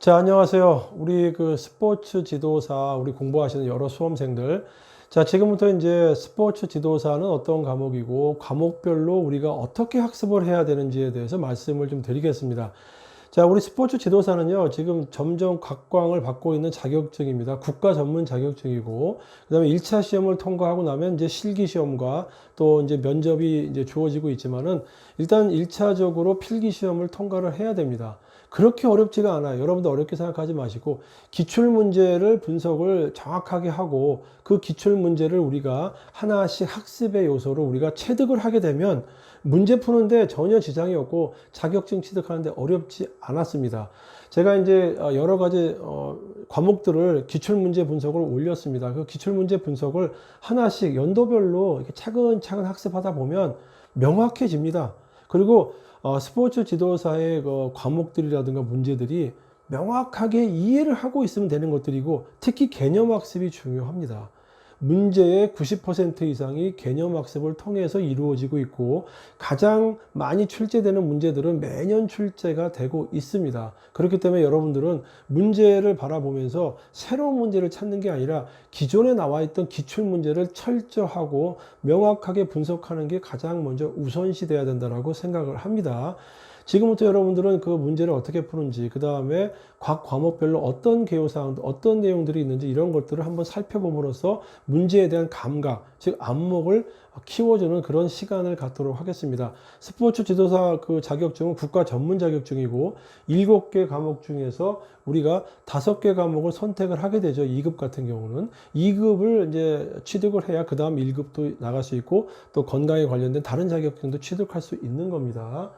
자, 안녕하세요. 우리 그 스포츠 지도사, 우리 공부하시는 여러 수험생들. 자, 지금부터 이제 스포츠 지도사는 어떤 과목이고, 과목별로 우리가 어떻게 학습을 해야 되는지에 대해서 말씀을 좀 드리겠습니다. 자, 우리 스포츠 지도사는요, 지금 점점 각광을 받고 있는 자격증입니다. 국가 전문 자격증이고, 그 다음에 1차 시험을 통과하고 나면 이제 실기 시험과 또 이제 면접이 이제 주어지고 있지만은, 일단 1차적으로 필기 시험을 통과를 해야 됩니다. 그렇게 어렵지가 않아요. 여러분도 어렵게 생각하지 마시고 기출 문제를 분석을 정확하게 하고 그 기출 문제를 우리가 하나씩 학습의 요소로 우리가 체득을 하게 되면 문제 푸는데 전혀 지장이 없고 자격증 취득하는데 어렵지 않았습니다. 제가 이제 어, 여러 가지 어, 과목들을 기출 문제 분석을 올렸습니다. 그 기출 문제 분석을 하나씩 연도별로 차근차근 학습하다 보면 명확해집니다. 그리고 어, 스포츠 지도사의 그 과목들이라든가 문제들이 명확하게 이해를 하고 있으면 되는 것들이고 특히 개념 학습이 중요합니다. 문제의 90% 이상이 개념 학습을 통해서 이루어지고 있고 가장 많이 출제되는 문제들은 매년 출제가 되고 있습니다. 그렇기 때문에 여러분들은 문제를 바라보면서 새로운 문제를 찾는 게 아니라 기존에 나와 있던 기출 문제를 철저하고 명확하게 분석하는 게 가장 먼저 우선시 돼야 된다고 생각을 합니다. 지금부터 여러분들은 그 문제를 어떻게 푸는지, 그 다음에 각 과목별로 어떤 개요사항, 어떤 내용들이 있는지 이런 것들을 한번 살펴봄으로써 문제에 대한 감각, 즉 안목을 키워주는 그런 시간을 갖도록 하겠습니다. 스포츠 지도사 그 자격증은 국가 전문 자격증이고 일곱 개 과목 중에서 우리가 다섯 개 과목을 선택을 하게 되죠. 2급 같은 경우는 2급을 이제 취득을 해야 그 다음 1급도 나갈 수 있고 또 건강에 관련된 다른 자격증도 취득할 수 있는 겁니다.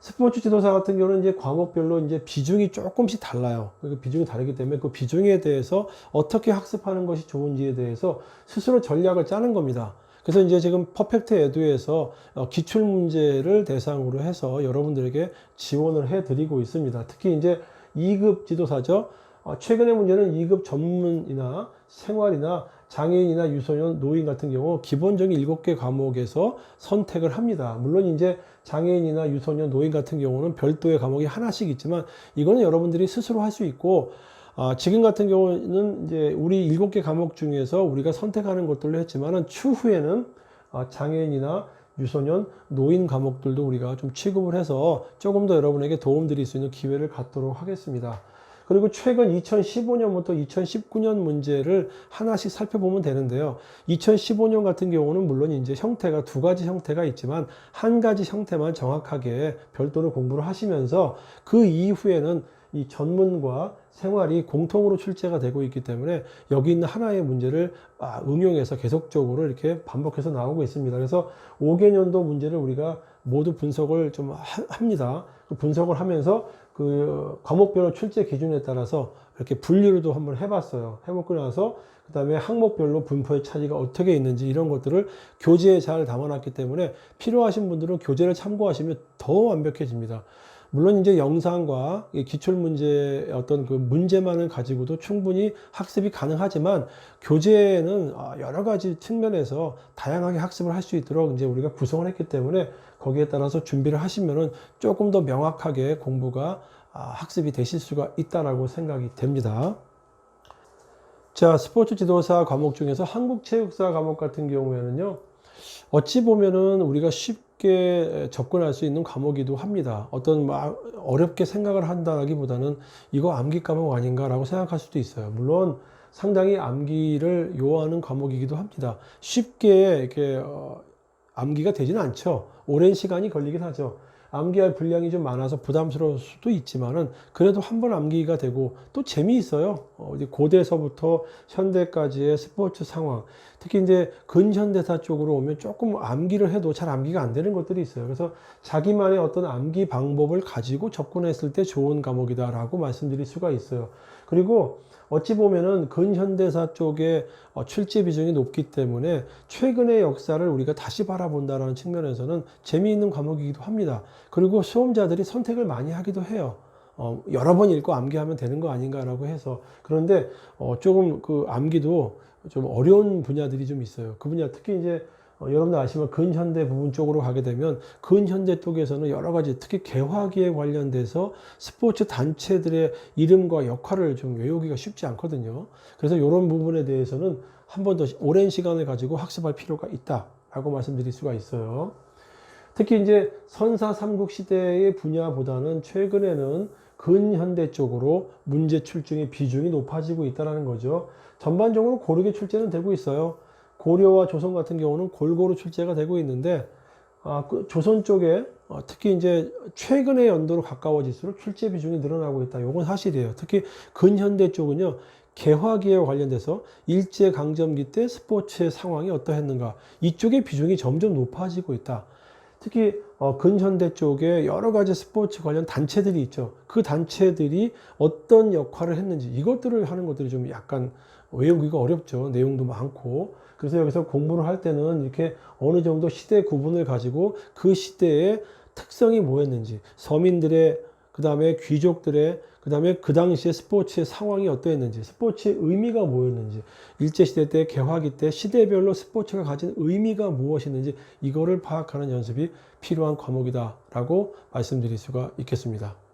스포츠 지도사 같은 경우는 이제 과목별로 이제 비중이 조금씩 달라요. 그 비중이 다르기 때문에 그 비중에 대해서 어떻게 학습하는 것이 좋은지에 대해서 스스로 전략을 짜는 겁니다. 그래서 이제 지금 퍼펙트 에듀에서 어, 기출 문제를 대상으로 해서 여러분들에게 지원을 해 드리고 있습니다. 특히 이제 2급 지도사죠. 어, 최근의 문제는 2급 전문이나 생활이나 장애인이나 유소년, 노인 같은 경우 기본적인 7개 과목에서 선택을 합니다. 물론 이제 장애인이나 유소년, 노인 같은 경우는 별도의 과목이 하나씩 있지만 이거는 여러분들이 스스로 할 수 있고 아, 지금 같은 경우는 이제 우리 7개 과목 중에서 우리가 선택하는 것들로 했지만은 추후에는 아, 장애인이나 유소년, 노인 과목들도 우리가 좀 취급을 해서 조금 더 여러분에게 도움 드릴 수 있는 기회를 갖도록 하겠습니다. 그리고 최근 2015년부터 2019년 문제를 하나씩 살펴보면 되는데요. 2015년 같은 경우는 물론 이제 형태가 두 가지 형태가 있지만 한 가지 형태만 정확하게 별도로 공부를 하시면서 그 이후에는 이 전문과 생활이 공통으로 출제가 되고 있기 때문에 여기 있는 하나의 문제를 아, 응용해서 계속적으로 이렇게 반복해서 나오고 있습니다. 그래서 5개년도 문제를 우리가 모두 분석을 좀 합니다. 그 분석을 하면서 그 과목별로 출제 기준에 따라서 이렇게 분류도 한번 해봤어요. 해먹고 나서 그 다음에 항목별로 분포의 차이가 어떻게 있는지 이런 것들을 교재에 잘 담아놨기 때문에 필요하신 분들은 교재를 참고하시면 더 완벽해집니다. 물론 이제 영상과 기출 문제 어떤 그 문제만을 가지고도 충분히 학습이 가능하지만 교재에는 아, 여러 가지 측면에서 다양하게 학습을 할 수 있도록 이제 우리가 구성을 했기 때문에 거기에 따라서 준비를 하시면은 조금 더 명확하게 공부가 아, 학습이 되실 수가 있다라고 생각이 됩니다. 자, 스포츠 지도사 과목 중에서 한국체육사 과목 같은 경우에는요, 어찌 보면은 우리가 쉽 게 접근할 수 있는 과목이기도 합니다. 어떤 막 어렵게 생각을 한다기보다는 이거 암기 과목 아닌가라고 생각할 수도 있어요. 물론 상당히 암기를 요하는 과목이기도 합니다. 쉽게 이렇게 어, 암기가 되지는 않죠. 오랜 시간이 걸리긴 하죠. 암기할 분량이 좀 많아서 부담스러울 수도 있지만은 그래도 한 번 암기가 되고 또 재미있어요. 어, 고대서부터 현대까지의 스포츠 상황, 특히 이제 근현대사 쪽으로 오면 조금 암기를 해도 잘 암기가 안 되는 것들이 있어요. 그래서 자기만의 어떤 암기 방법을 가지고 접근했을 때 좋은 과목이다라고 말씀드릴 수가 있어요. 그리고 어찌 보면은 근현대사 쪽에 어, 출제 비중이 높기 때문에 최근의 역사를 우리가 다시 바라본다라는 측면에서는 재미있는 과목이기도 합니다. 그리고 수험자들이 선택을 많이 하기도 해요. 어, 여러 번 읽고 암기하면 되는 거 아닌가라고 해서 그런데 어, 조금 그 암기도 좀 어려운 분야들이 좀 있어요. 그 분야 특히 이제 어, 여러분들 아시면 근현대 부분 쪽으로 가게 되면 근현대 쪽에서는 여러 가지 특히 개화기에 관련돼서 스포츠 단체들의 이름과 역할을 좀 외우기가 쉽지 않거든요. 그래서 이런 부분에 대해서는 한 번 더 오랜 시간을 가지고 학습할 필요가 있다라고 말씀드릴 수가 있어요. 특히 이제 선사 삼국 시대의 분야보다는 최근에는 근현대 쪽으로 문제 출중의 비중이 높아지고 있다는 거죠. 전반적으로 고르게 출제는 되고 있어요. 고려와 조선 같은 경우는 골고루 출제가 되고 있는데 아, 그 조선 쪽에 어, 특히 이제 최근의 연도로 가까워질수록 출제 비중이 늘어나고 있다. 이건 사실이에요. 특히 근현대 쪽은요. 개화기에 관련돼서 일제 강점기 때 스포츠의 상황이 어떠했는가 이쪽의 비중이 점점 높아지고 있다. 특히 어, 근현대 쪽에 여러 가지 스포츠 관련 단체들이 있죠. 그 단체들이 어떤 역할을 했는지 이것들을 하는 것들이 좀 약간 외우기가 어렵죠. 내용도 많고. 그래서 여기서 공부를 할 때는 이렇게 어느 정도 시대 구분을 가지고 그 시대의 특성이 뭐였는지, 서민들의, 그 다음에 귀족들의, 그 다음에 그 당시에 스포츠의 상황이 어떠했는지, 스포츠의 의미가 뭐였는지, 일제시대 때, 개화기 때 시대별로 스포츠가 가진 의미가 무엇이었는지 이거를 파악하는 연습이 필요한 과목이다라고 말씀드릴 수가 있겠습니다.